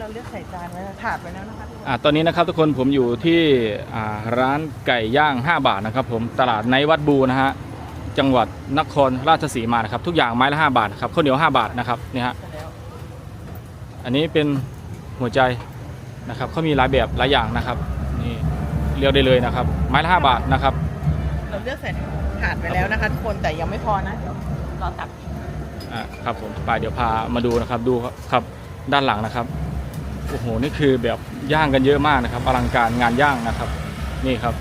เราเลือกใส่จานไว้ถาดไว้แล้วนะคะอ่าตอนนี้นะครับทุกคนผมอยู่ที่อ่าร้านไก่ย่าง 5 บาทนะครับผมตลาดในวัดบูนะฮะจังหวัดนครราชสีมานะครับทุกอย่างไม้ละ 5 บาทนะครับข้าวเหนียว 5 บาทนะครับนี่ฮะเสร็จแล้วอันนี้เป็นหัวใจนะครับเขามีหลายแบบหลายอย่างนะครับนี่เลือกได้เลยนะครับ ไม้ละ 5 บาทนะครับ เราเลือกใส่ถาดไว้แล้วนะคะทุกคนแต่ยังไม่พอนะเดี๋ยวรอตัก อ่าครับผมไปเดี๋ยวพามาดูนะครับดูครับครับด้านหลังนะครับ โอ้โหนี่คือแบบย่างกันเยอะมากนะครับอลังการงานย่างนะครับ นี่ครับ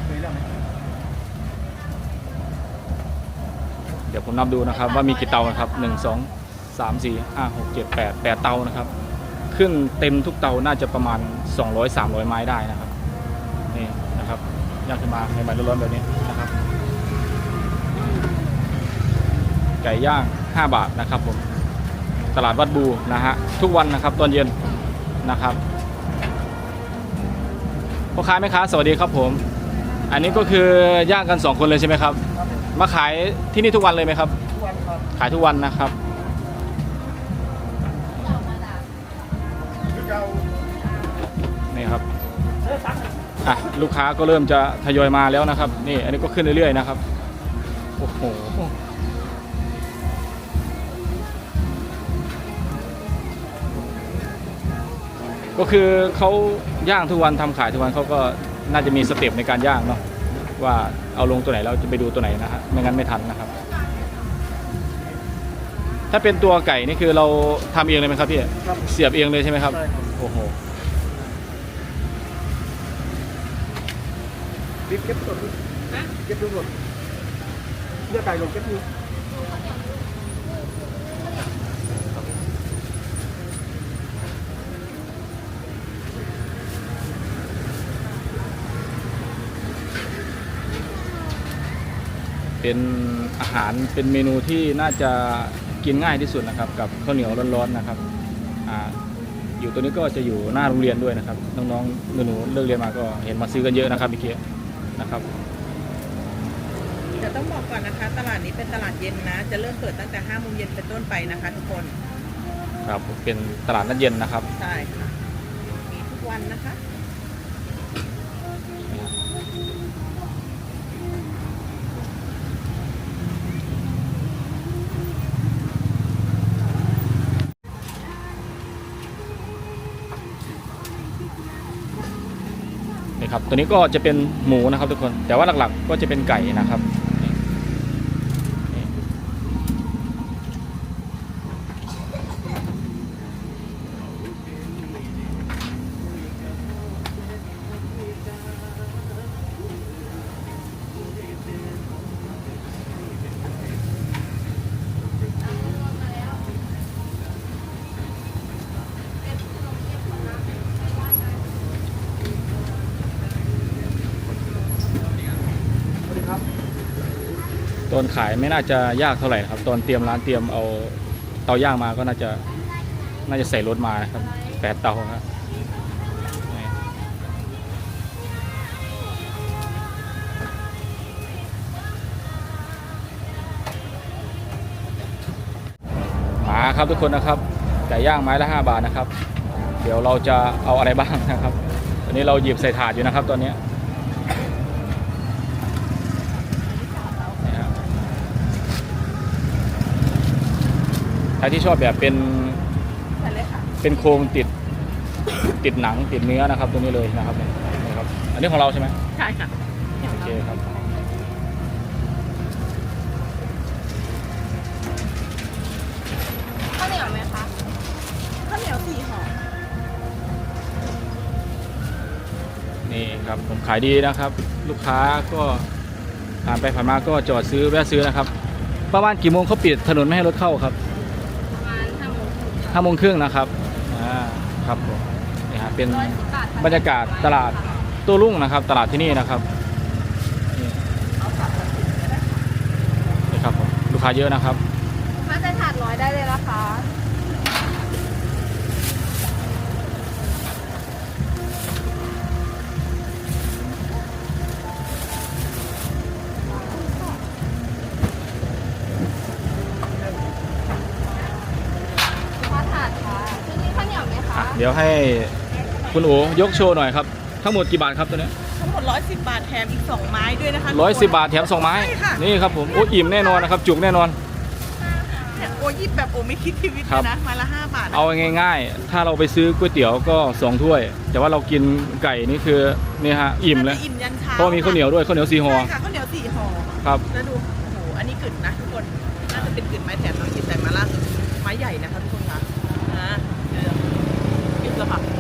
เดี๋ยวผมนับดูนะครับ ว่ามีกี่เตานะครับหนึ่งสองสามสี่ห้าหกเจ็ดแปดแปดเตานะครับเครื่งเต็มทุกเตาน่าจะประมาณ 200 300 ไม้ได้นะครับนี่นะครับย่างขึ้นมาในใหม่ๆร้อนๆแบบนี้นะครับไก่ย่าง 5 บาทนะครับผมตลาดวัดบูนะฮะทุกวันนะครับตอนเย็น นะครับพ่อค้าแม่ค้าสวัสดีครับผม อันนี้ก็คือย่างกัน 2 คนเลยใช่ไหมครับ มาขายที่นี่ทุกวันเลยไหมครับทุกวันครับ ขายทุกวันนะครับ นี่ครับอะลูกค้าก็เริ่มจะทยอยมาแล้วนะครับ นี่อันนี้ก็ขึ้นเรื่อยๆนะครับ โอ้โห ก็คือเขาย่างทุกวันทำขายทุกวันเขาก็น่าจะมีสเต็ปในการย่างเนาะว่าเอาลงตัวไหนเราจะไปดูตัวไหนนะฮะไม่งั้นไม่ทันนะครับ ถ้าเป็นตัวไก่นี่คือเราทำเองเลยไหมครับพี่ครับเสียบเองเลยใช่ไหมครับใช่ครับโอ้โหรีบเก็บสดเก็บดูสดเลือกไก่ลงเก็บดู เป็นอาหารเป็นเมนูที่น่าจะกินง่ายที่สุดนะครับ กับข้าวเหนียวร้อนๆนะครับอ่าอยู่ตัวนี้ก็จะอยู่หน้าโรงเรียนด้วยนะครับน้องๆหนูๆเลิกเรียนมาก็เห็นมาซื้อกันเยอะนะครับพี่เกียนะครับเดี๋ยวต้องบอกก่อนนะคะ ตลาดนี้เป็นตลาดเย็นนะ จะเริ่มเปิดตั้งแต่5โมงเย็นเป็นต้นไปนะคะ ทุกคน ครับเป็นตลาดนัดเย็นนะครับใช่ค่ะมีทุกวันนะคะ นี่ครับตัวนี้ก็จะเป็นหมูนะครับทุกคนแต่ว่าหลักๆก็จะเป็นไก่นะครับ อนขายไม่น่าจะยากเท่าไหร่ครับ ตอนเตรียมร้านเตรียมเอาเตาย่างมาก็น่าจะน่าจะใส่รถมาครับแปดเตาครับมาครับทุกคนนะครับไก่ย่างไม้ละ 5 บาทนะครับ เดี๋ยวเราจะเอาอะไรบ้างนะครับ ตอนนี้เราหยิบใส่ถาดอยู่นะครับตอนนี้ครับใคร ที่ชอบแบบเป็นใช่เลยค่ะเป็นโครงติดติดหนังติดเนื้อนะครับตัวนี้เลยนะครับเนี่ยนี่ครับ อันนี้ของเราใช่ไหมใช่ค่ะโอเคครับข้าวเหนียวไหมคะข้าวเหนียวสี่ห่อนี่ครับผมขายดีนะครับ ลูกค้าก็ผ่านไปผ่านมาก็จอดซื้อแวะซื้อนะครับ ประมาณกี่โมงเขาปิดถนนไม่ให้รถเข้าครับ ประมาณห้าโมง ห้าโมงครึ่งนะครับอ่าครับผมนี่ฮะเป็นบรรยากาศตลาดตัวรุ่งนะครับ ตลาดที่นี่นะครับนี่ครับผมลูกค้าเยอะนะครับมาจะถาดร้อยได้เลยนะคะ เหนียวไหมคะอะเดี๋ยวให้คุณโอยกโชว์หน่อยครับ ทั้งหมดกี่บาทครับตัวเนี้ทั้งหมด 110 บาทแถมอีก 2 ไม้ด้วยนะคะร้อยสิบบาทแถมสองไม้ ใช่ค่ะ นี่ครับผม โอ้อิ่มแน่นอนนะครับ จุกแน่นอน เนี่ยโอ้ยิบแบบโอ้ไม่คิดชีวิตครัเลยบนะไม้ละ 5 บาทเอาง่ายๆ ถ้าเราไปซื้อก๋วยเตี๋ยวก็สองถ้วย แต่ว่าเรากินไก่นี่คือนี่ฮะอิ่มเลยน่าจะอิ่มยันเช้าเพราะมีข้าวเหนียวด้วยข้าวเหนียวสีห่อใช่ค่ะข้าวเหนียวสี่ห่อครับ แล้วดูโอ้โหอันนี้กึ่นนะทุกคนน่าจะเป็นกึ่นไม้แถมน้องกินแต่มาล่าสุดไม้ใหญ่นะคะทุกคนคะอ่า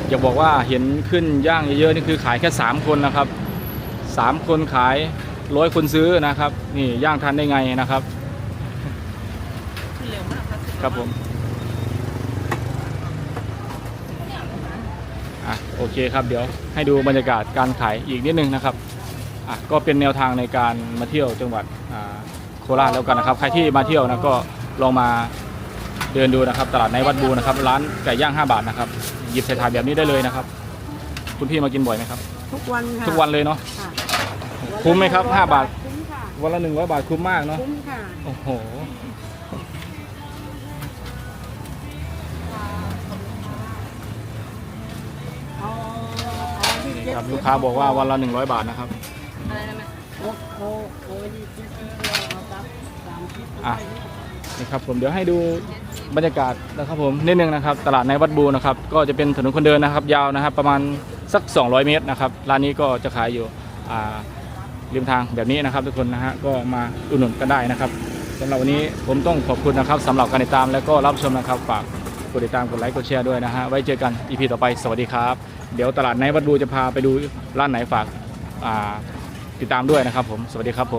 อยากบอกว่าเห็นขึ้นย่างเยอะๆนี่คือขายแค่ 3 คนนะครับสามคนขายร้อยคนซื้อนะครับ นี่ย่างทันได้ไงนะครับขึ้นเร็วมากค่ะครับผมอะโอเคครับเดี๋ยวให้ดูบรรยากาศการขายอีกนิดนึงนะครับอะก็เป็นแนวทางในการมาเที่ยวจังหวัดอ่าโคราชแล้วกันนะครับ ใครที่มาเที่ยวนะก็ลองมา เดินดูนะครับตลาดในวัดบูนะครับร้านไก่ย่าง 5 บาทนะครับหยิบใส่ถาดแบบนี้ได้เลยนะครับ คุณพี่มากินบ่อยไหมครับ ทุกวันค่ะทุกวันเลยเนาะค่ะคุ้มไหมครับ 5 บาท คุ้มค่ะวันละ100บาทคุ้มมากเนาะคุ้มค่ะโอ้โหเอาเอาที่นี่เจ็ดครับลูกค้าบอกว่าวันละ 100 บาทนะครับ อะไรนะแม่โอ้โหโอ้ยที่เจ็ดสิบเอาครับสามสิบอะ นี่ครับผมเดี๋ยวให้ดูบรรยากาศนะครับผมนิดนึงนะครับ ตลาดในวัดบูนะครับ ก็จะเป็นถนนคนเดินนะครับ ยาวนะครับ ประมาณสัก 200 เมตรนะครับร้านนี้ก็จะขายอยู่ริมทางแบบนี้นะครับ ทุกคนนะฮะก็มาอุดหนุนกันได้นะครับสำหรับวันนี้ผมต้องขอบคุณนะครับสำหรับการติดตามและก็รับชมนะครับฝากกดติดตามกดไลค์กดแชร์ด้วยนะฮะไว้เจอกัน EP ต่อไปสวัสดีครับ เดี๋ยวตลาดในวัดบูจะพาไปดูร้านไหนฝากติดตามด้วยนะครับผมสวัสดีครับผม